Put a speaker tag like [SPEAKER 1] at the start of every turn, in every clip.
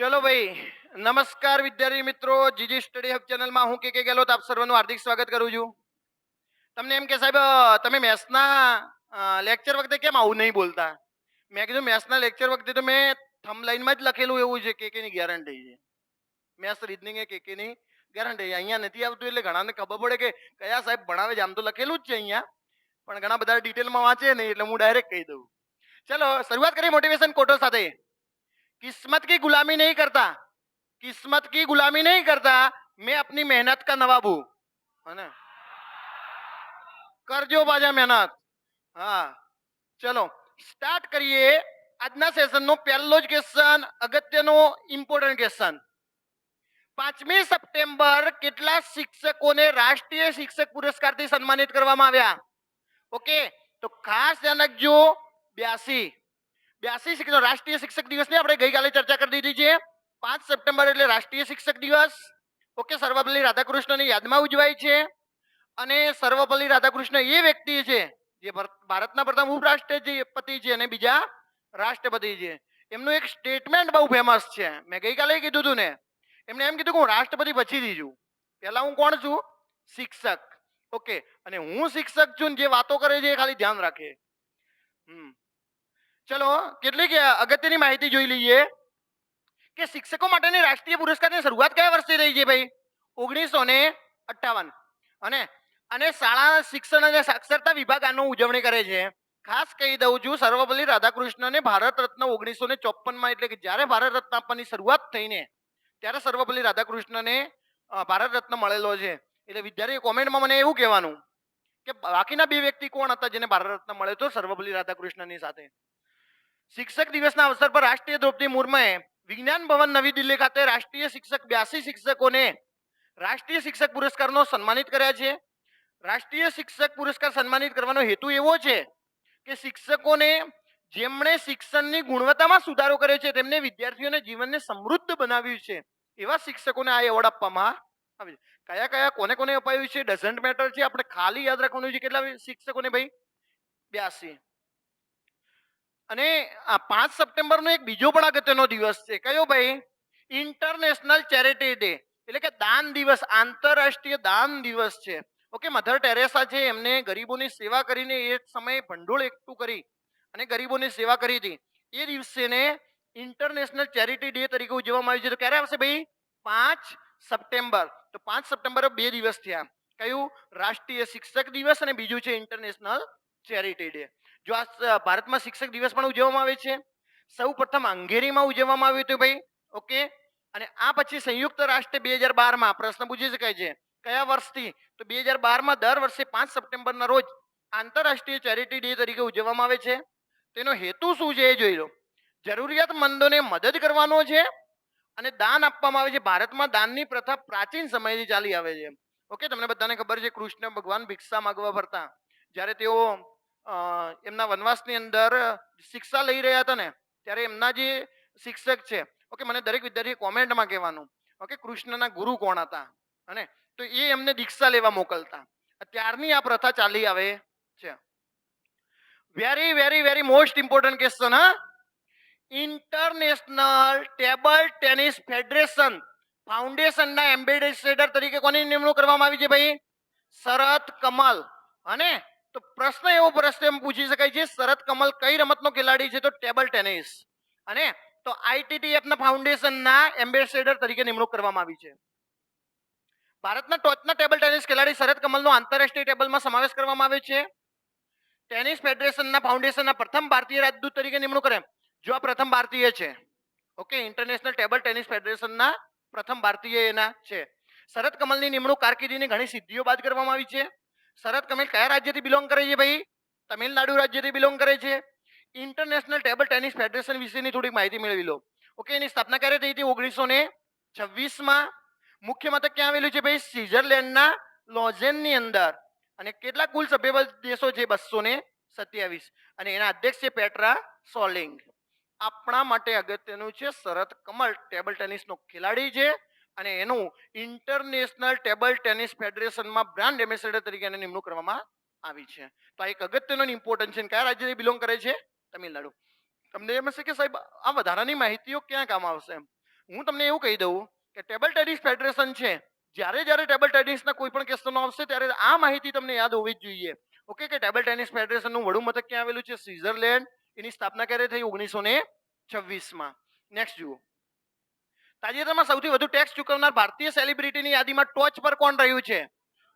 [SPEAKER 1] ચલો ભાઈ, નમસ્કાર વિદ્યાર્થી મિત્રો, જીજી સ્ટડી હબ ચેનલમાં હું કે કે ગેલોત, આપ સર્વનું હાર્દિક સ્વાગત કરું છું. તમને એમ કે સાહેબ, તમે મેથ્સના લેક્ચર વખતે કેમ આવું નહીં બોલતા? મેં કીધું, મેથ્સના લેક્ચર વખતે તો મેં થમ લાઈનમાં જ લખેલું એવું છે, કે કેની ગેરંટી છે. મેથ્સ રીઝનિંગ એ કે કેની ગેરંટી અહીંયા નથી આવતું એટલે ઘણાને ખબર પડે કે કયા સાહેબ ભણાવે છે. આમ તો લખેલું જ છે અહીંયા, પણ ઘણા બધા ડિટેલમાં વાંચે નહીં એટલે હું ડાયરેક્ટ કહી દઉં. ચલો, શરૂઆત કરી મોટિવેશન કોટો સાથે. किस्मत की गुलामी नहीं करता किस्मत की गुलामी नहीं करता मैं अपनी मेहनत का नवाब हूं है ना કરજો પાછા મહેનત હા ચલો સ્ટાર્ટ કરીએ આજના સેશનનો પહેલો જ ક્વેશ્ચન અગત્યનો ઇમ્પોર્ટન્ટ ક્વેશ્ચન પાંચમી સપ્ટેમ્બર કેટલા શિક્ષકોને રાષ્ટ્રીય શિક્ષક પુરસ્કારથી સન્માનિત કરવામાં આવ્યા ઓકે તો ખાસ ધ્યાન રાખજો બ્યાસી બ્યાસી શિક્ષક રાષ્ટ્રીય શિક્ષક દિવસની આપણે ગઈકાલે ચર્ચા કરી દીધી છે. પાંચ સપ્ટેમ્બર એટલે રાષ્ટ્રીય શિક્ષક દિવસ. ઓકે, સર્વપલ્લી રાધાકૃષ્ણની યાદમાં ઉજવાય છે. અને સર્વપલ્લી રાધાકૃષ્ણ એ વ્યક્તિ છે, જે ભર- ભારતના પ્રથમ ઉપરાષ્ટ્રપતિ છે અને બીજા રાષ્ટ્રપતિ છે. એમનું એક સ્ટેટમેન્ટ બહુ ફેમસ છે. મેં ગઈકાલે કીધું હતું ને, એમણે એમ કીધું કે હું રાષ્ટ્રપતિ પછી દીધું પહેલાં હું કોણ છું? શિક્ષક. ઓકે, અને હું શિક્ષક છું જે વાતો કરે છે એ ખાલી ધ્યાન રાખે. હમ. ચલો કેટલીક અગત્યની માહિતી જોઈ લઈએ. કે શિક્ષકો માટેની રાષ્ટ્રીય પુરસ્કારની શરૂઆત કયા વર્ષે થઈ છે ભાઈ? ઓગણીસો ને અઠ્ઠાવન. અને અને શાળા શિક્ષણ અને સાક્ષરતા વિભાગ આનો ઉજવણી કરે છે. ખાસ કહી દઉં છું, સર્વપલ્લી રાધાકૃષ્ણને ભારત રત્ન ઓગણીસો ને ચોપનમાં એટલે કે જ્યારે ભારત રત્ન આપવાની શરૂઆત થઈને, ત્યારે સર્વપલ્લી રાધાકૃષ્ણને ભારત રત્ન મળેલો છે. એટલે વિદ્યાર્થી કોમેન્ટમાં મને એવું કહેવાનું કે બાકીના બે વ્યક્તિ કોણ હતા જેને ભારત રત્ન મળ્યો હતો સર્વપલ્લી રાધાકૃષ્ણની સાથે? શિક્ષક દિવસના અવસર પર રાષ્ટ્રીય દ્રૌપદી મુર્મુએ વિજ્ઞાન ભવન નવી દિલ્હી ખાતે રાષ્ટ્રીય શિક્ષક બ્યાસી શિક્ષકોને રાષ્ટ્રીય શિક્ષક પુરસ્કારનો સન્માનિત કર્યા છે. રાષ્ટ્રીય શિક્ષક પુરસ્કાર સન્માનિત કરવાનો હેતુ એવો છે કે શિક્ષકોને જેમણે શિક્ષણની ગુણવત્તામાં સુધારો કર્યો છે, તેમને વિદ્યાર્થીઓને જીવનને સમૃદ્ધ બનાવ્યું છે. એવા શિક્ષકોને આ એવોર્ડ આપવામાં આવે છે. કયા કયા કોને કોને અપાયું છે? ડઝન્ટ મેટર છે. આપણે ખાલી યાદ રાખવાનું છે કેટલા શિક્ષકોને ભાઈ? બ્યાસી. અને આ પાંચ સપ્ટેમ્બરનો એક બીજો પણ અગત્યનો દિવસ છે. કયો ભાઈ? ઇન્ટરનેશનલ ચેરિટી ડે એટલે કે દાન દિવસ, આંતરરાષ્ટ્રીય દાન દિવસ છે. ઓકે મધર ટેરેસા છે એમને ગરીબોની સેવા કરીને એ સમયે ભંડોળ એકઠું કરી અને ગરીબોની સેવા કરી હતી, એ દિવસેને ઇન્ટરનેશનલ ચેરિટી ડે તરીકે ઉજવવામાં આવ્યું છે. તો ક્યારે આવશે ભાઈ? પાંચ સપ્ટેમ્બર. તો પાંચ સપ્ટેમ્બર બે દિવસ થયા. કયું? રાષ્ટ્રીય શિક્ષક દિવસ અને બીજું છે ઇન્ટરનેશનલ ચેરિટી ડે જો આ ભારતમાં શિક્ષક દિવસ પણ ઉજવવામાં આવે છે, સૌ પ્રથમ હંગેરીમાં ઉજવવામાં આવ્યું હતું ભાઈ, ઓકે? અને આ પછી સંયુક્ત રાષ્ટ્ર બે હજાર બારમાં, પ્રશ્ન પૂછી શકાય છે, કયા વર્ષથી? તો બે હજાર બારમાં દર વર્ષે પાંચ સપ્ટેમ્બરના રોજ આંતરરાષ્ટ્રીય ચેરિટી ડે તરીકે ઉજવવામાં આવે છે. તેનો હેતુ શું છે એ જોઈ લો. જરૂરિયાતમંદોને મદદ કરવાનો છે અને દાન આપવામાં આવે છે. ભારતમાં દાનની પ્રથા પ્રાચીન સમયથી ચાલી આવે છે. ઓકે? તમને બધાને ખબર છે, કૃષ્ણ ભગવાન ભિક્ષા માગવા ફરતા. જ્યારે તેઓ એમના વનવાસની અંદર શિક્ષા લઈ રહ્યા હતા ને, ત્યારે એમના જે શિક્ષક છે, ઓકે, મને દરેક વિદ્યાર્થી કોમેન્ટમાં કહેવાનું, ઓકે, કૃષ્ણના ગુરુ કોણ હતા, અને તો એ એમને દીક્ષા લેવા મોકલતા. ત્યારની આ પ્રથા ચાલી આવે છે. Very very very most important question હા. ઇન્ટરનેશનલ ટેબલ ટેનિસ ફેડરેશન ફાઉન્ડેશનના એમ્બેસેડર તરીકે કોની નિમણૂક કરવામાં આવી છે ભાઈ? શરત કમલ, અને તો પ્રશ્ન એવો પ્રશ્ન એમ પૂછી શકાય છે શરદ કમલ કઈ રમતનો ખેલાડી છે? તો ટેબલ ટેનિસ. અને તો આઈટીટીએફના ફાઉન્ડેશનના એમ્બેસેડર તરીકે નિમણૂક કરવામાં આવી છે. ભારતના ટોચના ટેબલ ટેનિસ ખેલાડી શરદ કમલનો આંતરરાષ્ટ્રીય ટેબલમાં સમાવેશ કરવામાં આવ્યો છે. ટેનિસ ફેડરેશનના ફાઉન્ડેશનના પ્રથમ ભારતીય રાજદૂત તરીકે નિમણૂક કરે જો આ પ્રથમ ભારતીય છે, ઓકે ઇન્ટરનેશનલ ટેબલ ટેનિસ ફેડરેશનના પ્રથમ ભારતીય એના છે. શરદ કમલની નિમણૂક કારકિર્દીની ઘણી સિદ્ધિઓ બાદ કરવામાં આવી છે. શરત કમલ કયા રાજ્યથી બિલોંગ કરે છે ભાઈ? તમિલનાડુ રાજ્યથી બિલોંગ કરે છે. ઇન્ટરનેશનલ ટેબલ ટેનિસ ફેડરેશન વિશેની થોડીક માહિતી મેળવી લો. ઓકે એની સ્થાપના ક્યારે થઈ હતી? ઓગણીસો ને છવ્વીસમાં. મુખ્ય મથક ક્યાં આવેલું છે ભાઈ? સ્વિટરલેન્ડના લોઝેનની અંદર. અને કેટલા કુલ સભ્ય દેશો છે બસો ને સત્યાવીસ? અને એના અધ્યક્ષ છે પેટ્રા સોલિંગ. આપણા માટે અગત્યનું છે શરત કમલ. ટેબલ ટેનિસનો ખેલાડી છે. અને એનું ઇન્ટરનેશનલ ટેબલ ટેનિસ ફેડરેશનમાં બ્રાન્ડ એમ્બેસેડર તરીકે એને નિમણૂક કરવામાં આવી છે. તો આ એક અગત્યનો ઇમ્પોર્ટન્ટ છે કયા રાજ્યથી બિલોંગ કરે છે? તમિલનાડુ. તમને એમ હશે કે સાહેબ, આ વધારાની માહિતીઓ ક્યાં કામ આવશે હું તમને એવું કહી દઉં કે ટેબલ ટેનિસ ફેડરેશન છે, જ્યારે જ્યારે ટેબલ ટેનિસના કોઈ પણ ક્વેશ્ચનો આવશે ત્યારે આ માહિતી તમને યાદ હોવી જ જોઈએ. ઓકે કે ટેબલ ટેનિસ ફેડરેશનનું વડું મથક ક્યાં આવેલું છે? સ્વિટ્ઝરલેન્ડ એની સ્થાપના ક્યારે થઈ? ઓગણીસો ને છવ્વીસમાં. નેક્સ્ટ જુઓ. તાજેતરમાં સૌથી વધુ ટેક્સ ચૂકવનાર ભારતીય સેલિબ્રિટીની યાદીમાં ટોચ પર કોણ રહ્યું છે?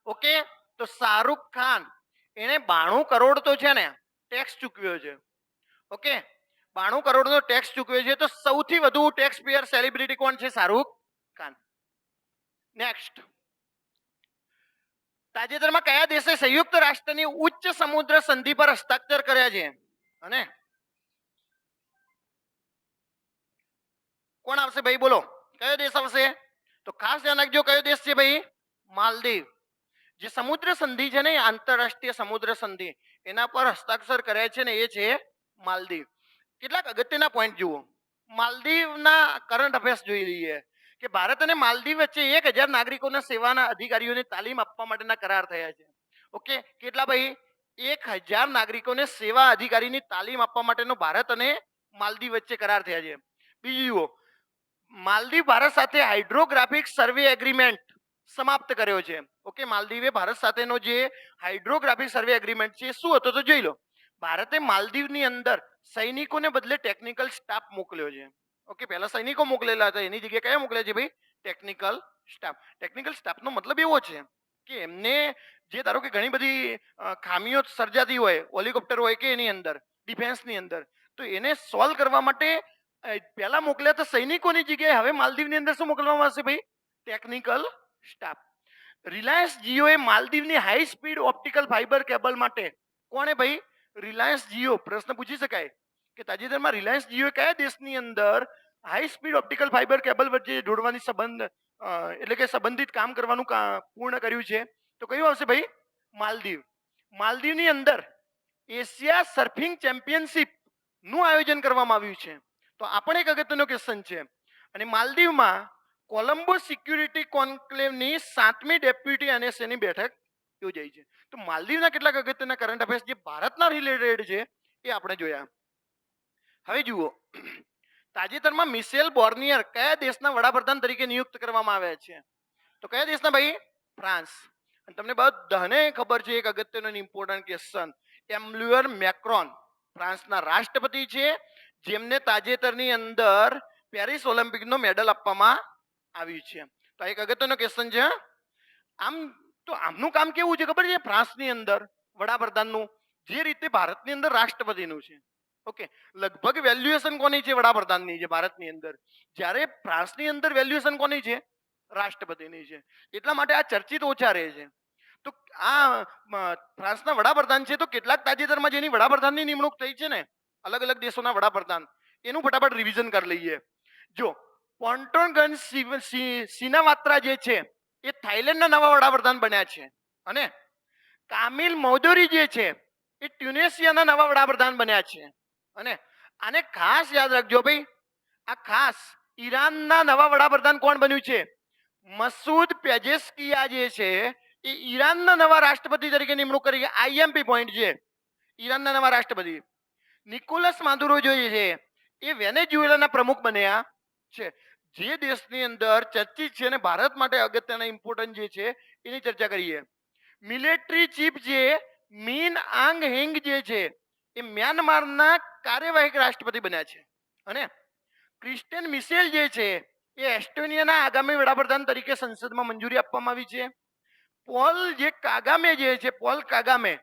[SPEAKER 1] ઓકે, તો શાહરુખ ખાન. એણે બાણું કરોડ તો છે ને ટેક્સ ચૂકવ્યો છે. ઓકે, બાણું કરોડનો ટેક્સ ચૂકવ્યો છે. તો સૌથી વધુ ટેક્સ પેયર સેલિબ્રિટી કોણ છે? શાહરુખ ખાન. નેક્સ્ટ તાજેતરમાં કયા દેશે સંયુક્ત રાષ્ટ્રની ઉચ્ચ સમુદ્ર સંધિ પર હસ્તાક્ષર કર્યા છે? અને કોણ આવશે? ભાઈ બોલો. કયો દેશ આવશે? તો ખાસ ધ્યાન રાખજો કયો દેશ છે ભાઈ? માલદીવ. જે સમુદ્ર સંધિ છે ને આંતરરાષ્ટ્રીય સમુદ્ર સંધિ, એના પર હસ્તાક્ષર કર્યા છે ને એ છે માલદીવ. કેટલાક અગત્યના પોઈન્ટ જુઓ. માલદીવના કરંટ અફેર્સ જોઈ લઈએ. કે ભારત અને માલદીવ વચ્ચે એક હજાર નાગરિકોના સેવાના અધિકારીઓને તાલીમ આપવા માટેના કરાર થયા છે. ઓકે? કેટલા ભાઈ? એક હજાર નાગરિકોને સેવા અધિકારીની તાલીમ આપવા માટેનો ભારત અને માલદીવ વચ્ચે કરાર થયા છે. બીજું જુઓ. માલદીવ ભારત સાથે હાઇડ્રોગ્રાફિક સર્વે એગ્રીમેન્ટ સમાપ્ત કર્યો છે. ઓકે, માલદીવે ભારત સાથેનો જે હાઇડ્રોગ્રાફિક સર્વે એગ્રીમેન્ટ છે શું હતો તો જોઈ લો. ભારતે માલદીવની અંદર સૈનિકોને બદલે ટેકનિકલ સ્ટાફ મોકલ્યો છે. ઓકે, પહેલા સૈનિકો મોકલેલા હતા. એની જગ્યાએ કયા મોકલ્યા છે ભાઈ? Technical staff. ટેકનિકલ સ્ટાફનો મતલબ એવો છે કે એમને જે ધારો કે ઘણી બધી ખામીઓ સર્જાતી હોય હોલિકોપ્ટર હોય કે એની અંદર, ડિફેન્સની અંદર, તો એને સોલ્વ કરવા માટે પહેલા મોકલ્યા તો સૈનિકોની જગ્યાએ? હવે માલદીવની અંદર શું મોકલવામાં આવશે ભાઈ? ટેકનિકલ સ્ટાફ રિલાયન્સ જીઓએ માલદીવની high speed optical fibre cable માટે કોણે ભાઈ? રિલાયન્સ જીઓ પ્રશ્ન પૂછી શકાય કે તાજેતરમાં રિલાયન્સ જીઓએ કયા દેશની અંદર high speed optical fibre cable વચ્ચે જોડવાની સંબંધ એટલે કે સંબંધિત કામ કરવાનું પૂર્ણ કર્યું છે? તો કયું આવશે ભાઈ? માલદીવ. માલદીવની અંદર એશિયા સર્ફિંગ ચેમ્પિયનશિપનું આયોજન કરવામાં આવ્યું છે. તો આ પણ એક અગત્યનો ક્વેશ્ચન છે. અને માલદીવમાં કોલંબો સિક્યુરિટી કોન્ક્લેવની સાતમી ડેપ્યુટી એનએસએની બેઠક યોજાઈ છે. તો માલદીવના કેટલાક અગત્યના કરંટ અફેર્સ જે ભારતના રિલેટેડ છે એ આપણે જોયા. હવે જુઓ. તાજેતરમાં મિશેલ બોર્નિયર કયા દેશના વડાપ્રધાન તરીકે નિયુક્ત કરવામાં આવ્યા છે? તો કયા દેશના ભાઈ? ફ્રાન્સ. અને તમને બધાને ખબર છે એક અગત્યનો ઇમ્પોર્ટન્ટ ક્વેશ્ચન એમ્લ્યુઅર મેક્રોન, ફ્રાન્સના રાષ્ટ્રપતિ છે જેમને તાજેતરની અંદર પેરિસ ઓલિમ્પિકનો મેડલ આપવામાં આવ્યું છે. તો એક અગત્યનો ક્વેશ્ચન છે. આમ તો આમનું કામ કેવું છે ખબર છે? ફ્રાન્સની અંદર વડાપ્રધાનનું, જે રીતે ભારતની અંદર રાષ્ટ્રપતિનું છે. ઓકે, લગભગ વેલ્યુએશન કોની છે વડાપ્રધાનની છે ભારતની અંદર? જ્યારે ફ્રાન્સની અંદર વેલ્યુએશન કોની છે? રાષ્ટ્રપતિની છે. એટલા માટે આ ચર્ચિત ઓછા રહે છે. તો આ ફ્રાન્સના વડાપ્રધાન છે તો કેટલાક તાજેતરમાં જેની વડાપ્રધાનની નિમણૂક થઈ છે ને અલગ અલગ દેશોના વડાપ્રધાન. એનું ફટાફટ રિવિઝન કરી લઈએ. જો પોન્ટોનગન સિનાવાત્રા જે છે, એ થાઈલેન્ડના નવા વડાપ્રધાન બન્યા છે. અને કામિલ મૌદોરી જે છે, એ ટ્યુનેશિયાના નવા વડાપ્રધાન બન્યા છે. અને આને ખાસ યાદ રાખજો ભાઈ, આ ખાસ ઈરાનના નવા વડાપ્રધાન કોણ બન્યું છે? મસૂદ પેજેસ્કિયા જે છે, એ ઈરાનના નવા રાષ્ટ્રપતિ તરીકે નિમણૂક કરી આઈએમપી પોઈન્ટ છે. ઈરાનના નવા રાષ્ટ્રપતિ. નિકોલસ માદુરો જે છે. એ વેનેઝુએલાના પ્રમુખ બન્યા છે. જે દેશની અંદર ચર્ચિત છે અને ભારત માટે અગત્યના ઇમ્પોર્ટન્ટ જે છે, એની ચર્ચા કરીએ. મિલિટરી ચીફ જે મીન આંગ હેંગ જે છે, એ મ્યાનમારના કાર્યવાહક રાષ્ટ્રપતિ બન્યા છે. અને ક્રિસ્ટિયન મિશેલ જે છે, એ એસ્ટોનિયાના આગામી વડાપ્રધાન તરીકે સંસદમાં મંજૂરી આપવામાં આવી છે. પોલ જે કાગામે જે છે પોલ કાગામે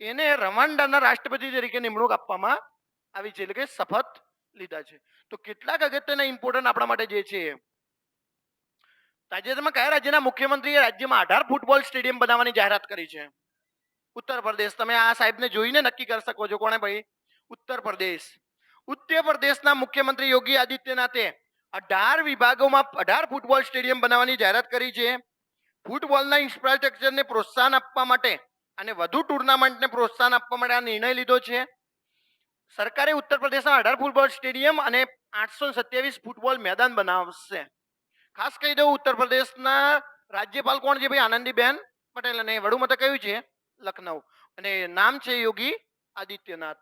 [SPEAKER 1] એને રવાન્ડાના રાષ્ટ્રપતિ તરીકે નિમણૂક આપવામાં આવી છે. એટલે કે શપથ લીધા છે. તો કેટલાક અગત્યના ઇમ્પોર્ટન્ટ આપણા માટે જે છે, તાજેતરમાં કયા રાજ્યના મુખ્યમંત્રીએ રાજ્યમાં અઢાર ફૂટબોલ સ્ટેડિયમ બનાવવાની જાહેરાત કરી છે? ઉત્તર પ્રદેશ. તમે આ સાહેબને જોઈને નક્કી કરી શકો છો કોણે ભાઈ? ઉત્તર પ્રદેશ. ઉત્તર પ્રદેશના મુખ્યમંત્રી યોગી આદિત્યનાથે અઢાર વિભાગોમાં અઢાર ફૂટબોલ સ્ટેડિયમ બનાવવાની જાહેરાત કરી છે. ફૂટબોલના ઇન્ફ્રાસ્ટ્રક્ચરને પ્રોત્સાહન આપવા માટે અને વધુ ટુર્નામેન્ટને પ્રોત્સાહન આપવા માટે આ નિર્ણય લીધો છે. સરકારે ઉત્તર પ્રદેશના અઢાર ફૂટબોલ સ્ટેડિયમ અને આઠસો સત્યાવીસ ફૂટબોલ મેદાન બનાવશે. ખાસ કહી દઉં, ઉત્તર પ્રદેશના રાજ્યપાલ કોણ છે ભાઈ? આનંદીબેન પટેલ અને વડું મથક કયું છે? લખનઉ. અને નામ છે યોગી આદિત્યનાથ.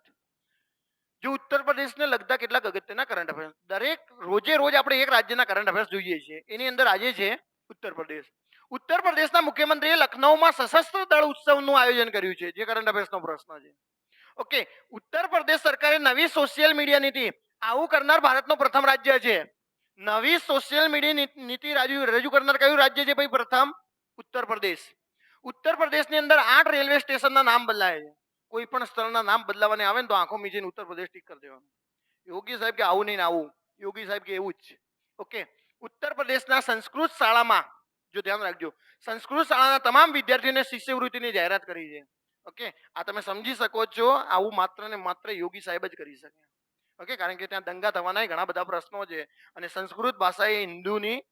[SPEAKER 1] જો ઉત્તર પ્રદેશને લગતા કેટલાક અગત્યના કરંટ અફેર્સ દરેક, રોજે રોજ આપણે એક રાજ્યના કરંટ અફેર્સ જોઈએ છીએ. એની અંદર આજે છે ઉત્તર પ્રદેશ. ઉત્તર પ્રદેશના મુખ્યમંત્રીએ લખનૌમાં સશસ્ત્ર દળ ઉત્સવનું આયોજન કર્યું છે. જે કરંટ અફેર્સનો પ્રશ્ન છે. ઓકે ઉત્તર પ્રદેશ સરકારે નવી સોશિયલ મીડિયા નીતિ, આવું કરનાર ભારતનો પ્રથમ રાજ્ય છે. નવી સોશિયલ મીડિયા નીતિ રાજુ કરનાર કયું રાજ્ય છે ભાઈ પ્રથમ? ઉત્તર પ્રદેશ. ઉત્તર પ્રદેશની અંદર આઠ રેલવે સ્ટેશનના નામ બદલાય છે. કોઈ પણ સ્થળના નામ બદલાવાને આવે ને તો આંખો મીજીને ઉત્તર પ્રદેશ ટીક કરી દેવાનું. યોગી સાહેબ કે આવું નહીં આવું. યોગી સાહેબ કે એવું જ છે. ઓકે ઉત્તર પ્રદેશના સંસ્કૃત શાળામાં જો ધ્યાન રાખજો. સંસ્કૃત શાળાના તમામ વિદ્યાર્થીઓને શિષ્યવૃત્તિની જાહેરાત કરી છે. ઓકે? આ તમે સમજી શકો છો, આવું માત્ર ને માત્ર યોગી સાહેબ જ કરી શકે. ઓકે? કારણ કે ત્યાં દંગા થવાના ઘણા બધા પ્રશ્નો છે અને સંસ્કૃત ભાષા એ હિન્દુની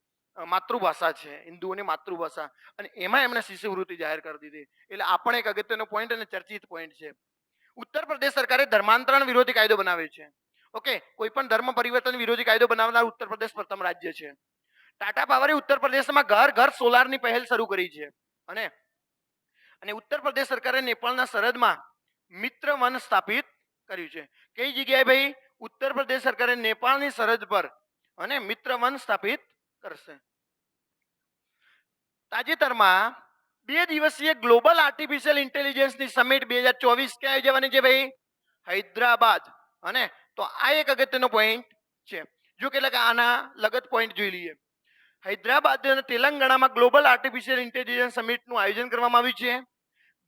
[SPEAKER 1] માતૃભાષા છે. હિન્દુઓની માતૃભાષા. અને એમાં એમણે શિષ્યવૃત્તિ જાહેર કરી દીધી. એટલે આ પણ એક અગત્યનો પોઈન્ટ અને ચર્ચિત પોઈન્ટ છે. ઉત્તર પ્રદેશ સરકારે ધર્માંતરણ વિરોધી કાયદો બનાવ્યો છે. ઓકે? કોઈ પણ ધર્મ પરિવર્તન વિરોધી કાયદો બનાવનાર ઉત્તર પ્રદેશ પ્રથમ રાજ્ય છે. ટાટા પાવરે ઉત્તર પ્રદેશમાં ઘર ઘર સોલારની પહેલ શરૂ કરી છે. અને અને ઉત્તર પ્રદેશ સરકારે નેપાળના સરહદમાં મિત્ર વન સ્થાપિત કર્યું છે. કઈ જગ્યાએ ભાઈ? ઉત્તર પ્રદેશ સરકારે નેપાળની સરહદ પર અને મિત્ર વન સ્થાપિત કરશે. તાજેતરમાં બે દિવસીય ગ્લોબલ આર્ટિફિશિયલ ઇન્ટેલિજન્સની સમિટ બે હજાર ચોવીસ ક્યાં જવાની છે ભાઈ? હૈદરાબાદ. અને તો આ એક અગત્યનો પોઈન્ટ છે. જો કેટલાક આના લગત પોઈન્ટ જોઈ લઈએ. હૈદરાબાદ અને તેલંગાણામાં ગ્લોબલ આર્ટિફિશિયલ ઇન્ટેલિજન્સ સમિટનું આયોજન કરવામાં આવ્યું છે.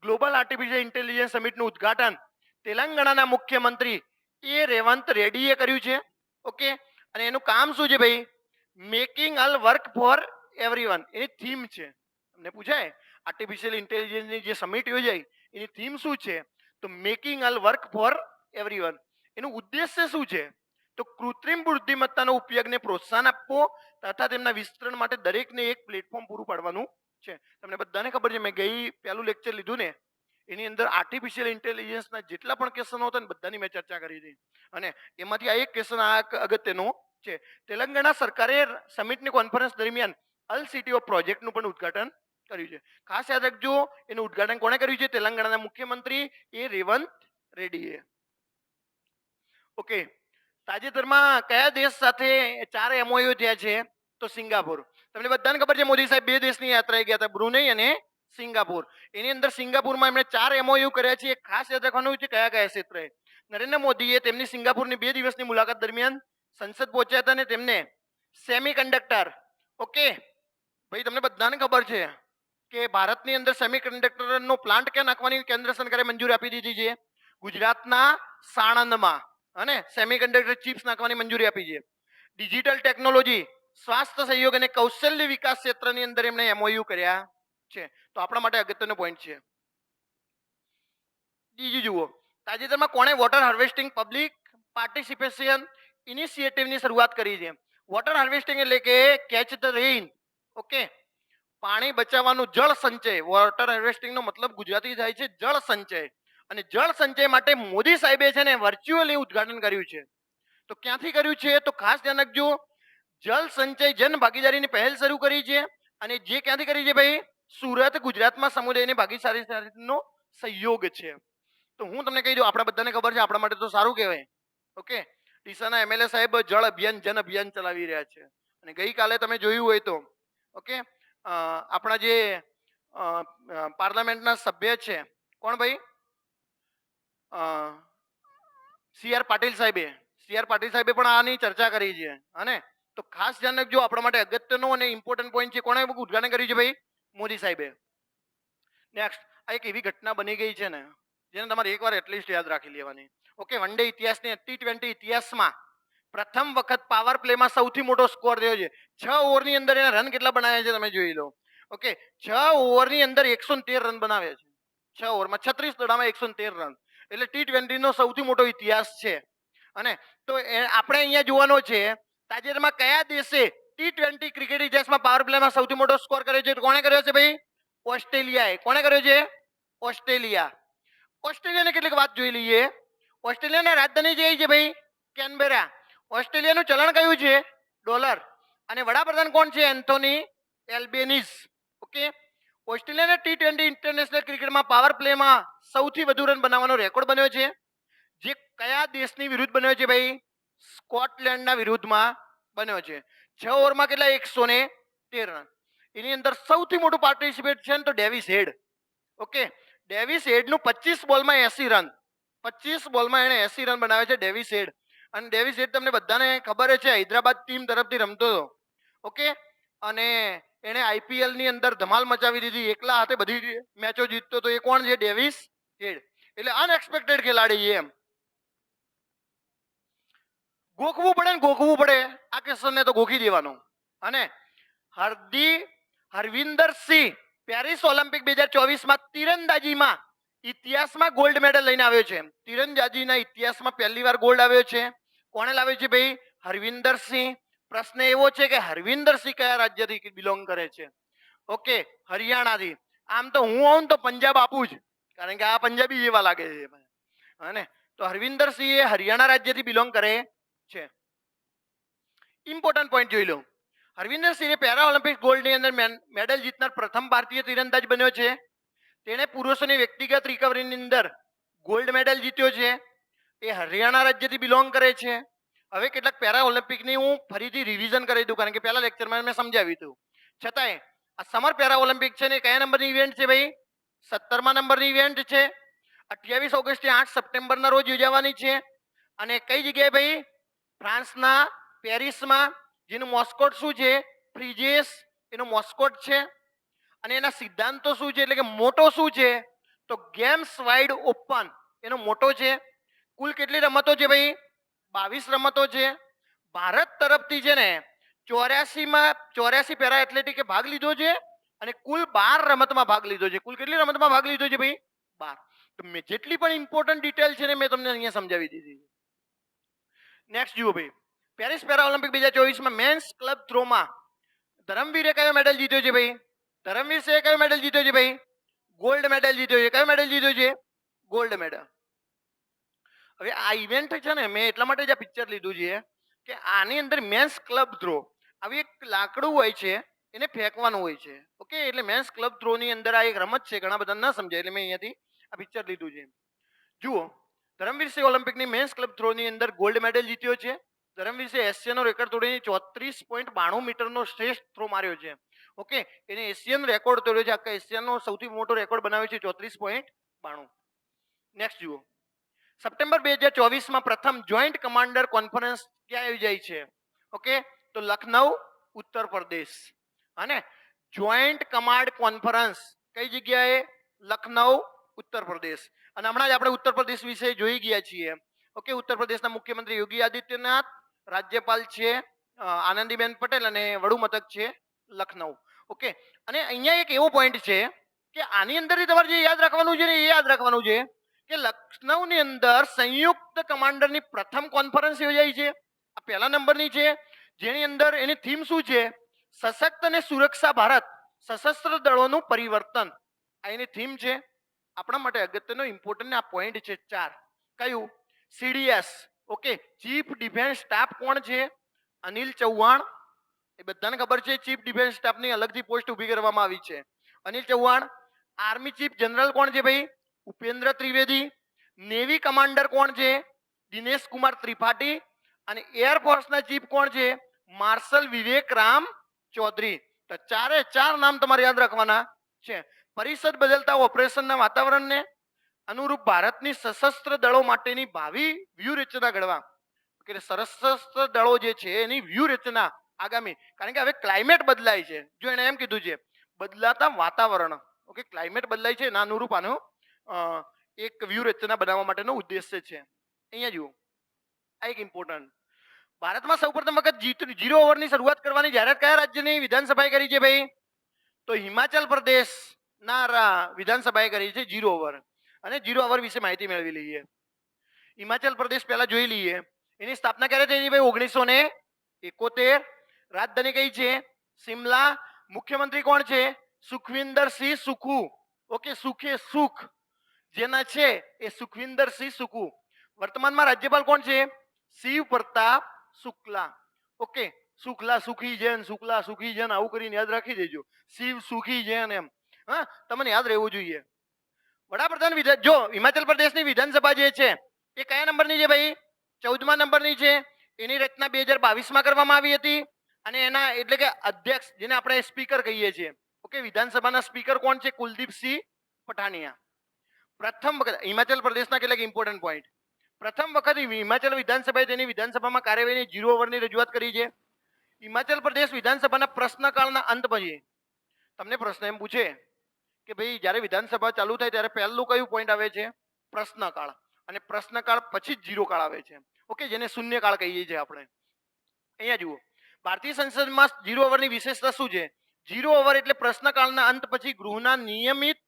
[SPEAKER 1] ગ્લોબલ આર્ટિફિશિયલ ઇન્ટેલિજન્સ સમિટનું ઉદ્ઘાટન તેલંગાણાના મુખ્યમંત્રી એ રેવંત રેડ્ડીએ કર્યું છે. ઓકે? અને એનું કામ શું છે ભાઈ? Making AI work for everyone. Any theme છે. તમને પૂછાય? આર્ટિફિશિયલ ઇન્ટેલિજન્સની જે સમિટ યોજાઈ, એની થીમ શું છે? તો making AI work for everyone. એનું ઉદ્દેશ્ય શું છે? તો કૃત્રિમ બુદ્ધિમત્તાનો ઉપયોગને પ્રોત્સાહન આપવો તથા તેમના વિસ્તરણ માટે દરેકને એક પ્લેટફોર્મ પૂરું પાડવાનું છે. તમને બધાને ખબર છે, મેં ગઈ પહેલું લેક્ચર લીધું ને, એની અંદર આર્ટિફિશિયલ ઇન્ટેલિજન્સના જેટલા પણ ક્વેશ્ચનો હતા ને, બધાની મેં ચર્ચા કરી હતી. અને એમાંથી આ એક ક્વેશ્ચન આ અગત્યનો છે. તેલંગાણા સરકારે સમિટની કોન્ફરન્સ દરમિયાન અલ સિટી ઓફ પ્રોજેક્ટનું પણ ઉદ્ઘાટન કર્યું છે. ખાસ યાદ રાખજો, એનું ઉદ્ઘાટન કોણે કર્યું છે? તેલંગાણાના મુખ્યમંત્રી એ રેવંત રેડ્ડીએ. ઓકે તાજેતરમાં કયા દેશ સાથે ચાર એમઓયુ થયા છે? તો સિંગાપુર. તમને બધાને ખબર છે, મોદી સાહેબ બે દેશની યાત્રાએ ગયા હતા, બ્રુનેઈ અને સિંગાપુર. એની અંદર સિંગાપુરમાં એમણે ચાર એમઓયુ કર્યા છે. ખાસ યાદ રાખવાનું છે, કયા કયા ક્ષેત્રે? નરેન્દ્ર મોદીએ તેમની સિંગાપુરની બે દિવસની મુલાકાત દરમિયાન સંસદ પહોંચ્યા હતા અને તેમને સેમી કંડક્ટર ઓકે? ભાઈ, તમને બધાને ખબર છે કે ભારતની અંદર સેમી કંડક્ટરનો પ્લાન્ટ ક્યાં નાખવાની? કેન્દ્ર સરકારે મંજૂરી આપી દીધી છે ગુજરાતના સાણંદમાં. અને સેમિકન્ડક્ટર ચિપ્સ નાખવાની મંજૂરી આપી છે. ડિજિટલ ટેકનોલોજી સ્વાસ્થ્ય સહયોગ અને કૌશલ્ય વિકાસ ક્ષેત્રની અંદર એમણે એમઓયુ કર્યા છે. તો આપણા માટે અગત્યનો પોઈન્ટ છે. બીજું જુઓ, તાજેતરમાં કોણે વોટર હાર્વેસ્ટિંગ પબ્લિક પાર્ટિસિપેશન ઇનિશિયેટિવની શરૂઆત કરી છે. વોટર હાર્વેસ્ટિંગ એટલે કે કેચ ધ રેઇન ઓકે પાણી બચાવવાનું જળ સંચય. વોટર હાર્વેસ્ટિંગનો મતલબ ગુજરાતી થાય છે જળ સંચય. અને જળ સંચય માટે મોદી સાહેબે છે ને વર્ચ્યુઅલી ઉદ્ઘાટન કર્યું છે. તો ક્યાંથી કર્યું છે? તો ખાસ ધ્યાન રાખજો. જળ સંચય જન ભાગીદારીની પહેલ શરૂ કરી છે અને જે ક્યાંથી કરી છે ભાઈ? સુરત, ગુજરાતમાં સમુદાયની ભાગીદારીનો સહયોગ છે. તો હું તમને કહી દઉં, આપણા બધાને ખબર છે, આપણા માટે તો સારું કહેવાય. ઓકે? ડીસાના એમએલએ સાહેબ જળ અભિયાન, જન અભિયાન ચલાવી રહ્યા છે. અને ગઈકાલે તમે જોયું હોય તો, ઓકે? આપણા જે પાર્લામેન્ટના સભ્ય છે, કોણ ભાઈ? સી આર પાટીલ સાહેબે, સી આર પાટીલ સાહેબે પણ આની ચર્ચા કરી છે, અને તો ખાસ ધ્યાન રાખજો આપણા માટે અગત્યનો અને ઇમ્પોર્ટન્ટ પોઈન્ટ છે, કોણે ઉદઘાટન કર્યું છે ભાઈ? મોદી સાહેબે. નેક્સ્ટ આ એક એવી ઘટના બની ગઈ છે ને, જેને તમારે એકવાર એટલીસ્ટ યાદ રાખી લેવાની. ઓકે વન ડે ઇતિહાસની ટી ટ્વેન્ટી ઇતિહાસમાં પ્રથમ વખત પાવર પ્લેમાં સૌથી મોટો સ્કોર થયો છે. છ ઓવરની અંદર એના રન કેટલા બનાવ્યા છે તમે જોઈ લો. ઓકે છ ઓવરની અંદર એકસો તેર રન બનાવ્યા છે. છ ઓવરમાં છત્રીસ દડામાં એકસો તેર રન એટલે ટી ટ્વેન્ટીનો સૌથી મોટો ઇતિહાસ છે. અને તો આપણે અહીંયા જોવાનો છે, તાજેતરમાં કયા દેશે ટી ટ્વેન્ટી ક્રિકેટ ઇતિહાસમાં પાવર પ્લેમાં સૌથી મોટો સ્કોર કર્યો છે? કોણે કર્યો છે ભાઈ? ઓસ્ટ્રેલિયાએ. કોણે કર્યો છે? ઓસ્ટ્રેલિયા. ઓસ્ટ્રેલિયાની કેટલીક વાત જોઈ લઈએ. ઓસ્ટ્રેલિયાની રાજધાની જે છે ભાઈ? કેનબેરા. ઓસ્ટ્રેલિયાનું ચલણ કયું છે? ડોલર. અને વડાપ્રધાન કોણ છે? Anthony Albanese okay? ઓસ્ટ્રેલિયાના ટી ટ્વેન્ટી ઇન્ટરનેશનલ ક્રિકેટમાં પાવર પ્લેમાં સૌથી વધુ રન બનાવવાનો રેકોર્ડ બન્યો છે. જે કયા દેશની વિરુદ્ધ બન્યો છે ભાઈ? સ્કોટલેન્ડના વિરુદ્ધમાં બન્યો છે. છ ઓવરમાં કેટલા? એકસો ને તેર રન એની અંદર સૌથી મોટું પાર્ટિસિપેટ છે તો ડેવિસ હેડ. ઓકે? ડેવિસ હેડનું પચીસ બોલમાં એસી રન પચીસ બોલમાં એણે એસી રન બનાવે છે ડેવિસ હેડ. અને ડેવિસ હેડ તમને બધાને ખબર છે, હૈદરાબાદ ટીમ તરફથી રમતો હતો. ઓકે? અને એણે આઈપીએલની અંદર ધમાલ મચાવી દીધી. એકલા હાથે બધી મેચો જીતતો તો એ કોણ છે? ડેવિસ હેડ એટલે અનએક્સપેક્ટેડ ખેલાડી એમ. ગોખવું પડે ને ગોખવું પડે. આ કિશનને તો ગોખી દેવાનો. અને હરદી, હરવિંદર સિંહ પેરિસ ઓલિમ્પિક બે હજાર ચોવીસમાં તીરંદાજીમાં ઇતિહાસમાં ગોલ્ડ મેડલ લઈને આવ્યો છે તીરંદાજીના ઇતિહાસમાં પહેલી વાર ગોલ્ડ આવ્યો છે. કોણે લાવ્યો છે ભાઈ? હરવિંદર સિંહ. પ્રશ્ન એવો છે કે હરવિંદર સિંહ કયા રાજ્યથી બિલોંગ કરે છે? ઓકે હરિયાણાથી. આમ તો હું આવું તો પંજાબ આપું જ. કારણ કે આ પંજાબી જેવા લાગે છે અને તો હરવિંદર સિંહ એ હરિયાણા રાજ્યથી બિલોંગ કરે છે. ઇમ્પોર્ટન્ટ પોઈન્ટ જોઈ લો. હરવિંદર સિંહ પેરા ઓલિમ્પિક ગોલ્ડની અંદર મેડલ જીતનાર પ્રથમ ભારતીય તીરંદાજ બન્યો છે. તેણે પુરુષોની વ્યક્તિગત રિકવરીની અંદર ગોલ્ડ મેડલ જીત્યો છે. એ હરિયાણા રાજ્યથી બિલોંગ કરે છે. હવે કેટલાક પેરા ઓલિમ્પિકની હું ફરીથી રિવિઝન કરી દઉં, કારણ કે પહેલા લેક્ચરમાં મેં સમજાવ્યું હતું. છતાંય, આ સમર પેરા ઓલિમ્પિક છે ને, કયા નંબરની ઇવેન્ટ છે ભાઈ? સત્તરમા નંબરની ઇવેન્ટ છે. અઠ્યાવીસ ઓગસ્ટથી આઠ સપ્ટેમ્બરના રોજ યોજાવાની છે. અને કઈ જગ્યાએ ભાઈ? ફ્રાન્સના પેરિસમાં, જેનું મોસ્કોટ શું છે? ફ્રીજેસ એનો મોસ્કોટ છે. અને એના સિદ્ધાંતો શું છે? એટલે કે મોટો શું છે? તો ગેમ્સ વાઇડ ઓપન એનો મોટો છે. કુલ કેટલી રમતો છે ભાઈ? બાવીસ રમતો છે. ભારત તરફથી છે ને, ચોર્યાસીમાં, ચોર્યાસી પેરા એથ્લેટિકે ભાગ લીધો છે. અને કુલ બાર રમતમાં ભાગ લીધો છે. કુલ કેટલી રમતમાં ભાગ લીધો છે ભાઈ? બાર. તો મેં જેટલી પણ ઇમ્પોર્ટન્ટ ડિટેલ છે ને મેં તમને અહીંયા સમજાવી દીધી નેક્સ્ટ જુઓ ભાઈ. પેરિસ પેરાઓલિમ્પિક બે હજાર ચોવીસમાં મેન્સ ક્લબ થ્રોમાં ધરમવીરે કયો મેડલ જીત્યો છે ભાઈ? ધરમવીર સિંહે કયો મેડલ જીત્યો છે ભાઈ? ગોલ્ડ મેડલ જીત્યો છે. કયો મેડલ જીત્યો છે? ગોલ્ડ મેડલ હવે આ ઇવેન્ટ છે ને મેં એટલા માટે જ આ પિક્ચર લીધું છે કે આની અંદર મેન્સ ક્લબ થ્રો આવી એક લાકડું હોય છે એને ફેંકવાનું હોય છે. ઓકે એટલે મેન્સ ક્લબ થ્રોની અંદર આ એક રમત છે, ઘણા બધા ના સમજાય, એટલે મેં અહીંયાથી આ પિક્ચર લીધું છે. જુઓ, ધરમવીર સિંહ ઓલિમ્પિકની મેન્સ ક્લબ થ્રોની અંદર ગોલ્ડ મેડલ જીત્યો છે. ધરમવીર સિંહ એશિયાનો રેકોર્ડ તોડીને ચોત્રીસ પોઈન્ટ બાણું મીટરનો શ્રેષ્ઠ થ્રો માર્યો છે. ઓકે એને એશિયન રેકોર્ડ તોડ્યો છે. આખા એશિયાનો સૌથી મોટો રેકોર્ડ બનાવ્યો છે, ચોત્રીસ પોઈન્ટ બાણું. નેક્સ્ટ જુઓ. સપ્ટેમ્બર બે હજાર ચોવીસમાં પ્રથમ જોઈન્ટ કમાન્ડર કોન્ફરન્સ ક્યાં યોજાઈ છે? ઓકે તો લખનઉ, ઉત્તર પ્રદેશ. અને જોઈન્ટ કમાન્ડ કોન્ફરન્સ કઈ જગ્યાએ? લખનઉ, ઉત્તર પ્રદેશ. અને હમણાં જ આપણે ઉત્તર પ્રદેશ વિશે જોઈ ગયા છીએ. ઓકે, ઉત્તર પ્રદેશના મુખ્યમંત્રી યોગી આદિત્યનાથ, રાજ્યપાલ છે આનંદીબેન પટેલ અને વડુ મથક છે, લખનઉ. ઓકે, અને અહીંયા એક એવો પોઈન્ટ છે કે આની અંદર તમારે જે યાદ રાખવાનું છે ને એ યાદ રાખવાનું છે કે લખનઉની અંદર સંયુક્ત કમાન્ડરની પ્રથમ કોન્ફરન્સ યોજાઈ છે. આ પહેલા નંબરની છે. જેની અંદર એની થીમ શું છે? સશક્ત અને સુરક્ષા ભારત સશસ્ત્ર દળોનું પરિવર્તન. આ એની થીમ છે. આપણા માટે અગત્યનો ઇમ્પોર્ટન્ટ આ પોઈન્ટ છે ચાર. કયું? CDS okay chief defence staff કોણ છે? અનિલ ચૌહાણ. એ બધાને ખબર છે ચીફ ડિફેન્સ સ્ટાફની અલગથી પોસ્ટ ઊભી કરવામાં આવી છે. Anil Chauhan. Army chief general કોણ છે ભાઈ? ઉપેન્દ્ર ત્રિવેદી. નેવી કમાન્ડર કોણ છે? દિનેશ કુમાર ત્રિપાઠી. અને એરફોર્સના ચીફ કોણ છે? માર્શલ વિવેક રામ ચૌધરી, તો ચારે ચાર નામ તમારે યાદ રાખવાના છે. પરિષદ બદલતા ઓપરેશનના વાતાવરણને અનુરૂપ ભારતની સશસ્ત્ર દળો માટેની ભાવિ વ્યૂહરચના ઘડવા. કે સશસ્ત્ર દળો જે છે એની વ્યૂહરચના આગામી. કારણ કે હવે ક્લાઇમેટ બદલાય છે. જો એને એમ કીધું છે, બદલાતા વાતાવરણ. ઓકે ક્લાઇમેટ બદલાય છે, એના અનુરૂપ આનો એક વ્યૂહરચના બનાવવા માટેનો ઉદ્દેશ્ય છે. અહીંયા જુઓ. આ એક ઇમ્પોર્ટન્ટ ભારતમાં સૌપ્રથમ વખત જીત જીરો ઓવરની શરૂઆત કરવાની જાહેરાત કયા રાજ્યની વિધાનસભાએ કરી છે ભાઈ? તો હિમાચલ પ્રદેશના વિધાનસભાએ કરી છે જીરો ઓવર. અને જીરો ઓવર વિશે માહિતી મેળવી લઈએ. હિમાચલ પ્રદેશ પહેલા જોઈ લઈએ. એની સ્થાપના ક્યારે થઈ ભાઈ? ઓગણીસો ને એકોતેર. રાજધાની કઈ છે? સિમલા મુખ્યમંત્રી કોણ છે? સુખવિંદર સિંહ સુખુ. ઓકે, સુખે સુખ. જેના છે એ સુખવિંદર સિંહ સુખુ. વર્તમાનમાં રાજ્યપાલ કોણ છે? શિવ પ્રતાપ શુક્લા. ઓકે, શુક્લા સુખી જૈન, શુક્લા સુખી જૈન, આવું કરીને યાદ રાખી દેજો. શિવ સુખી જૈન એમ. હા, તમને યાદ રહેવું જોઈએ. વડાપ્રધાન વિધાન જો, હિમાચલ પ્રદેશની વિધાનસભા જે છે, એ કયા નંબરની છે ભાઈ? ચૌદમા નંબરની છે. એની રચના બે હજાર બાવીસમાં કરવામાં આવી હતી. અને એના એટલે કે અધ્યક્ષ, જેને આપણે સ્પીકર કહીએ છીએ. ઓકે, વિધાનસભાના સ્પીકર કોણ છે? કુલદીપસિંહ પઠાણિયા પ્રથમ વખત, હિમાચલ પ્રદેશના કેટલાક ઇમ્પોર્ટન્ટ પોઈન્ટ પ્રથમ વખત હિમાચલ વિધાનસભાએ તેની વિધાનસભામાં કાર્યવાહીની જીરો ઓવરની રજૂઆત કરી છે. હિમાચલ પ્રદેશ વિધાનસભાના પ્રશ્નકાળના અંત પછી તમને પ્રશ્ન એમ પૂછે કે ભાઈ જ્યારે વિધાનસભા ચાલુ થાય ત્યારે પહેલું કયું પોઈન્ટ આવે છે? પ્રશ્નકાળ. અને પ્રશ્નકાળ પછી જ જીરો કાળ આવે છે. ઓકે, જેને શૂન્યકાળ કહીએ છીએ આપણે. અહીંયા જુઓ. ભારતીય સંસદમાં જીરો ઓવરની વિશેષતા શું છે? જીરો ઓવર એટલે પ્રશ્નકાળના અંત પછી ગૃહના નિયમિત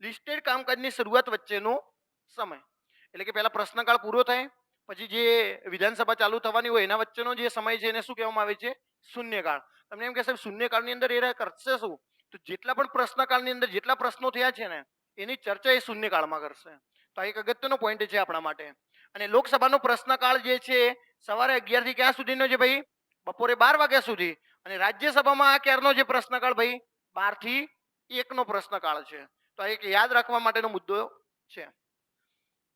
[SPEAKER 1] લિસ્ટેડ કામકાજની શરૂઆત વચ્ચેનો સમય. એટલે કે પહેલા પ્રશ્નકાળ પૂરો થાય, પછી જે વિધાનસભા ચાલુ થવાની હોય એના વચ્ચેનો જે સમય છે એને શું કહેવામાં આવે છે? શૂન્યકાળ. તમને એમ કહેશે શૂન્યકાળની અંદર એ કરશે શું? તો જેટલા પણ પ્રશ્નકાળની અંદર જેટલા પ્રશ્નો થયા છે ને, એની ચર્ચા એ શૂન્યકાળમાં કરશે. તો આ એક અગત્યનો પોઈન્ટ છે આપણા માટે. અને લોકસભાનો પ્રશ્નકાળ જે છે, સવારે અગિયારથી ક્યાં સુધીનો છે ભાઈ? બપોરે બાર વાગ્યા સુધી. અને રાજ્યસભામાં આ ક્યારનો જે પ્રશ્નકાળ ભાઈ? બારથી એકનો પ્રશ્નકાળ છે. તો આ એક યાદ રાખવા માટેનો મુદ્દો છે.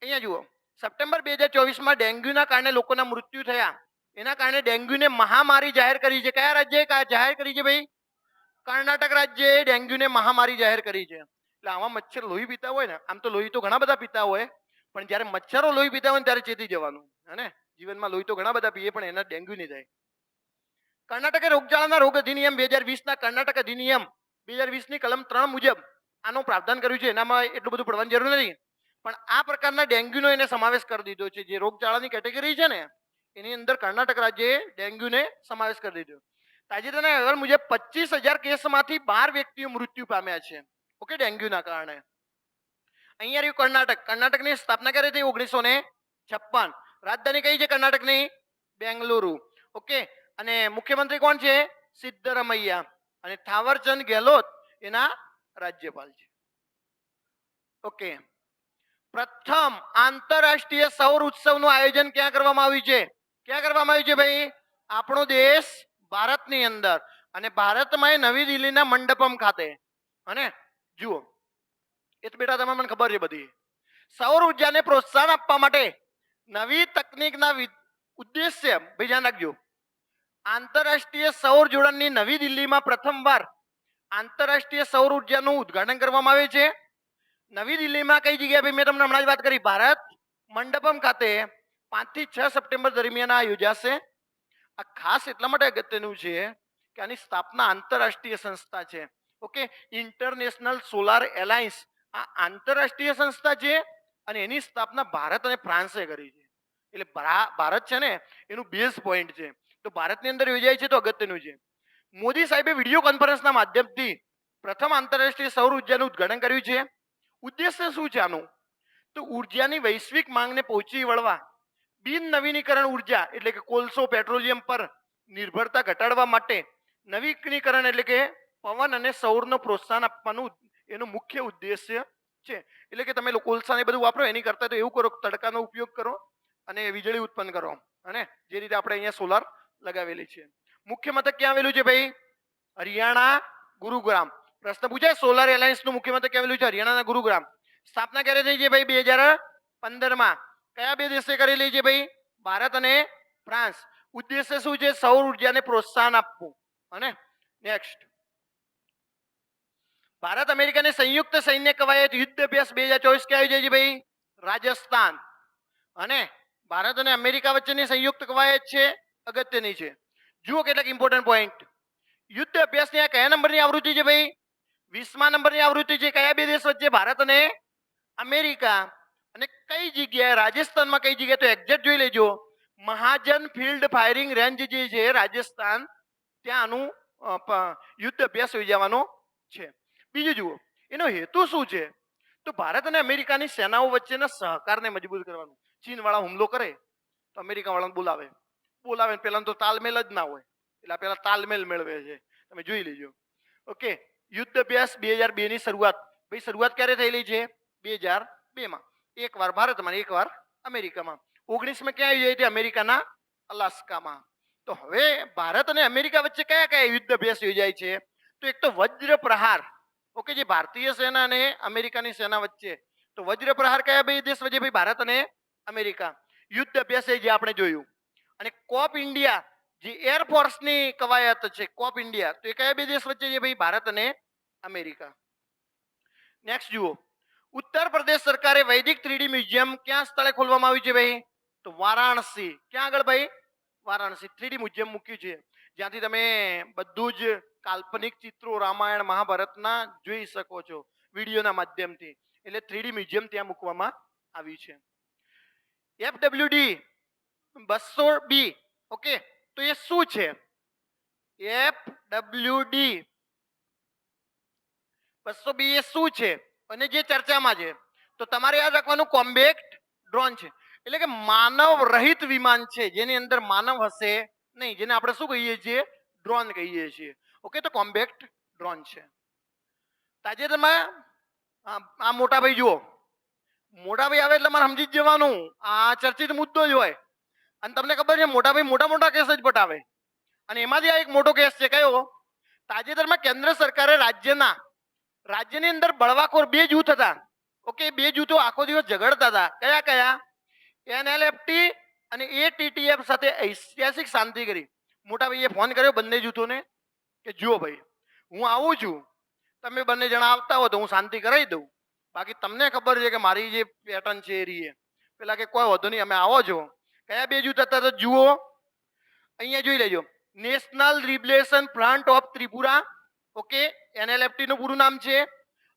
[SPEAKER 1] અહીંયા જુઓ. સપ્ટેમ્બર બે હજાર ચોવીસમાં ડેન્ગ્યુના કારણે લોકોના મૃત્યુ થયા. એના કારણે ડેન્ગ્યુને મહામારી જાહેર કરી છે. કયા રાજ્યએ જાહેર કરી છે ભાઈ? કર્ણાટક રાજ્યએ ડેન્ગ્યુને મહામારી જાહેર કરી છે. એટલે આમાં મચ્છર લોહી પીતા હોય ને, આમ તો લોહી તો ઘણા બધા પીતા હોય, પણ જ્યારે મચ્છરો લોહી પીતા હોય ત્યારે ચેતી જવાનું, હે જીવનમાં લોહી તો ઘણા બધા પીએ, પણ એના ડેન્ગ્યુ નહીં થાય. કર્ણાટકે રોગચાળાના રોગ અધિનિયમ બે હજાર વીસના કર્ણાટક અધિનિયમ બે હજાર વીસની કલમ ત્રણ મુજબ આનું પ્રાવધાન કર્યું છે. એનામાં એટલું બધું પડવાની જરૂર નથી. પણ આ પ્રકારના ડેન્ગ્યુનો એને સમાવેશ કરી દીધો છે. જે રોગચાળાની કેટેગરી છે ને, એની અંદર કર્ણાટક રાજ્યએ ડેન્ગ્યુને સમાવેશ કરી દીધો. તાજેતરના અહેવાલ મુજબ પચીસ હજાર કેસમાંથી બાર વ્યક્તિઓ મૃત્યુ પામ્યા છે. ઓકે, ડેન્ગ્યુના કારણે. અહીંયા રહ્યું કર્ણાટક. કર્ણાટકની સ્થાપના કરી હતી ઓગણીસો ને છપ્પન. રાજધાની કઈ છે કર્ણાટકની? બેંગલુરુ. ઓકે, અને મુખ્યમંત્રી કોણ છે? સિદ્ધરમૈયા. અને થાવરચંદ ગેહલોત એના રાજ્યપાલ છે. ઓકે પ્રથમ આંતરરાષ્ટ્રીય સૌર ઉત્સવનું આયોજન ક્યાં કરવામાં આવ્યું છે? ક્યાં કરવામાં આવ્યું છે ભાઈ? આપણો દેશ ભારતની અંદર અને ભારતમાં નવી દિલ્હીના મંડપમ ખાતે. અને જુઓ, એ તો બેટા તમે મને ખબર છે બધી. સૌર ઉર્જાને પ્રોત્સાહન આપવા માટે નવી તકનીકના ઉદ્દેશ્ય, ભાઈ ધ્યાન રાખજો. આંતરરાષ્ટ્રીય સૌર જોડાણની નવી દિલ્હીમાં પ્રથમવાર આંતરરાષ્ટ્રીય સૌર ઉર્જાનું ઉદ્ઘાટન કરવામાં આવે છે. નવી દિલ્હીમાં કઈ જગ્યાએ ભાઈ મેં તમને હમણાં જ વાત કરી, ભારત મંડપમ ખાતે પાંચથી છ સપ્ટેમ્બર દરમિયાન આ યોજાશે. આ ખાસ એટલા માટે અગત્યનું છે કે આની સ્થાપના આંતરરાષ્ટ્રીય સંસ્થા છે. ઓકે, ઇન્ટરનેશનલ સોલાર એલાયન્સ આ આંતરરાષ્ટ્રીય સંસ્થા છે અને એની સ્થાપના ભારત અને ફ્રાન્સે કરી છે. એટલે ભરા- ભારત છે ને, એનું બેઝ પોઈન્ટ છે. તો ભારતની અંદર યોજાય છે તો અગત્યનું છે. મોદી સાહેબે વીડિયો કોન્ફરન્સના માધ્યમથી પ્રથમ આંતરરાષ્ટ્રીય સૌર ઉર્જાનું ઉદઘાટન કર્યું છે. ઉદ્દેશ્ય શું છે આનું? તો ઉર્જાની વૈશ્વિક માંગને પહોંચી વળવા, બિન નવીનીકરણ ઊર્જા એટલે કે કોલસો પેટ્રોલિયમ પર નિર્ભરતા ઘટાડવા માટે નવીકરણીકરણ એટલે કે પવન અને સૌરનો પ્રોત્સાહન આપવાનું એનો મુખ્ય ઉદ્દેશ્ય છે. એટલે કે તમે કોલસા ને બધું વાપરો, એની કરતા તો એવું કરો તડકાનો ઉપયોગ કરો અને વીજળી ઉત્પન્ન કરો, અને જે રીતે આપણે અહીંયા સોલાર લગાવેલી છે. મુખ્ય મથક ક્યાં આવેલું છે ભાઈ? હરિયાણા, ગુરુગ્રામ. પ્રશ્ન પૂછાય. સોલાર એલાયન્સનું મુખ્ય મથક આવેલું છે હરિયાણાના ગુરુગ્રામ. સ્થાપના ક્યારે થઈ છે ભાઈ? બે હજાર પંદરમાં. કયા બે દેશે કરેલી છે ભાઈ? ભારત અને ફ્રાન્સ. ઉદ્દેશ્ય શું છે? સૌર ઉર્જાને પ્રોત્સાહન આપવું. અને નેક્સ્ટ. ભારત અમેરિકાની સંયુક્ત સૈન્ય કવાયત યુદ્ધ અભ્યાસ બે હજાર ચોવીસ ક્યાં યોજાય છે ભાઈ? રાજસ્થાન. અને ભારત અને અમેરિકા વચ્ચેની સંયુક્ત કવાયત છે અગત્યની છે. જુઓ કેટલાક ઇમ્પોર્ટન્ટ પોઈન્ટ યુદ્ધ અભ્યાસની આ કયા નંબરની આવૃત્તિ છે ભાઈ? વીસમા નંબરની આવૃત્તિ છે કયા બે દેશ વચ્ચે? ભારત અને અમેરિકા. અને કઈ જગ્યાએ? રાજસ્થાનમાં કઈ જગ્યાએ? તો એક્ઝેક્ટ જોઈ લેજો. મહાજન ફિલ્ડ ફાયરિંગ રેન્જ જે છે, રાજસ્થાન ત્યાંનું યુદ્ધ અભ્યાસ યોજાવાનો છે. બીજું જુઓ. એનો હેતુ શું છે? તો ભારત અને અમેરિકાની સેનાઓ વચ્ચેના સહકારને મજબૂત કરવાનું. ચીનવાળા હુમલો કરે તો અમેરિકાવાળાને બોલાવે. બોલાવે પહેલાં તો તાલમેલ જ ના હોય. એટલે પહેલાં તાલમેલ મેળવે છે. તમે જોઈ લેજો. ઓકે. યુદ્ધ અભ્યાસ બે હજાર બે ની શરૂઆત. ભાઈ, શરૂઆત ક્યારે થયેલી છે? બે હજાર બે માં. એક વાર ભારતમાં એકવાર એક વાર અમેરિકામાં. ઓગણીસમાં ક્યાં યોજાઈ હતી? અમેરિકાના અલાસ્કામાં. તો હવે ભારત અને અમેરિકા વચ્ચે કયા કયા યુદ્ધ અભ્યાસ યોજાય છે? તો એક તો વજ્ર પ્રહાર. ઓકે, જે ભારતીય સેના અને અમેરિકાની સેના વચ્ચે. તો વજ્ર પ્રહાર કયા બે દેશ વચ્ચે? ભાઈ, ભારત અને અમેરિકા. યુદ્ધ અભ્યાસ એ જે આપણે જોયું. અને કોપ ઇન્ડિયા જે એરફોર્સની કવાયત છે, કોપ ઇન્ડિયા, તો એ કયા બે દેશ વચ્ચે છે? ભાઈ, ભારત અને અમેરિકા. નેક્સ્ટ જુઓ. ઉત્તર પ્રદેશ સરકારે વૈદિક થ્રીડી મ્યુઝિયમ ક્યાં સ્થળે ખોલવામાં આવ્યું છે ભાઈ? તો વારાણસી. ક્યાં આગળ ભાઈ? વારાણસી. થ્રીડી મ્યુઝિયમ મૂક્યું છે. જ્યાંથી તમે બધું જ કાલ્પનિક ચિત્રો રામાયણ મહાભારતના જોઈ શકો છો વિડીયોના માધ્યમથી. એટલે થ્રીડી મ્યુઝિયમ ત્યાં મૂકવામાં આવ્યું છે. એફડબ્લ્યુડી બસો બી. ઓકે? તો એ શું છે? એફ ડબલ્યુ ડી બસો બી એ શું છે? અને જે ચર્ચામાં છે. તો તમારે યાદ રાખવાનું, કોમ્બેક્ટ ડ્રોન છે. એટલે કે માનવ રહિત વિમાન છે, જેની અંદર માનવ હશે નહીં, જેને આપણે શું કહીએ છીએ? ડ્રોન કહીએ છીએ. ઓકે, તો કોમ્બેક્ટ ડ્રોન છે. તાજેતરમાં, આ આ મોટા જુઓ. મોટાભાઈ આવે એટલે મારે સમજી જ જવાનું. આ ચર્ચિત મુદ્દો જ હોય. અને તમને ખબર છે, મોટાભાઈ મોટા મોટા કેસ જ પટાવે. અને એમાંથી આ એક મોટો કેસ છે, કયો? તાજેતરમાં કેન્દ્ર સરકારે રાજ્યના રાજ્યની અંદર બળવાખોર બે જૂથ હતા. ઓકે બે જૂથો આખો દિવસ ઝઘડતા હતા. કયા કયા? એનએલએફટી અને એટીટીએફ સાથે ઐતિહાસિક શાંતિ કરી. મોટા ભાઈએ ફોન કર્યો બંને જૂથોને કે, જુઓ ભાઈ, હું આવું છું. તમે બંને જણા આવતા હો તો હું શાંતિ કરાવી દઉં. બાકી તમને ખબર છે કે મારી જે પેટર્ન છે એ રીએ. પેલા કે, કોઈ વધુ નહીં, અમે આવો છો. કયા બે જૂથ હતા તો જુઓ. અહીંયા જોઈ લેજો. National liberation front of Tripura okay? NLFT નું પૂરું નામ છે.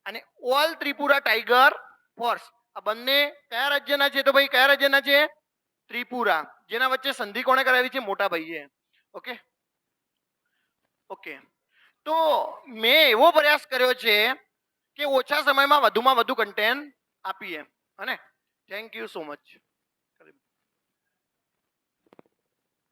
[SPEAKER 1] અને ઓલ ત્રિપુરા ટાઈગર ફોર્સ આ બંને કયા રાજ્યના છે? તો ભાઈ કયા રાજ્યના છે? ત્રિપુરા. જેના વચ્ચે સંધિ કોણે કરાવી છે? મોટા ભાઈએ. ઓકે? ઓકે. તો મેં એવો પ્રયાસ કર્યો છે કે ઓછા સમયમાં વધુમાં વધુ કન્ટેન્ટ આપીએ. હને થેન્ક યુ સો મચ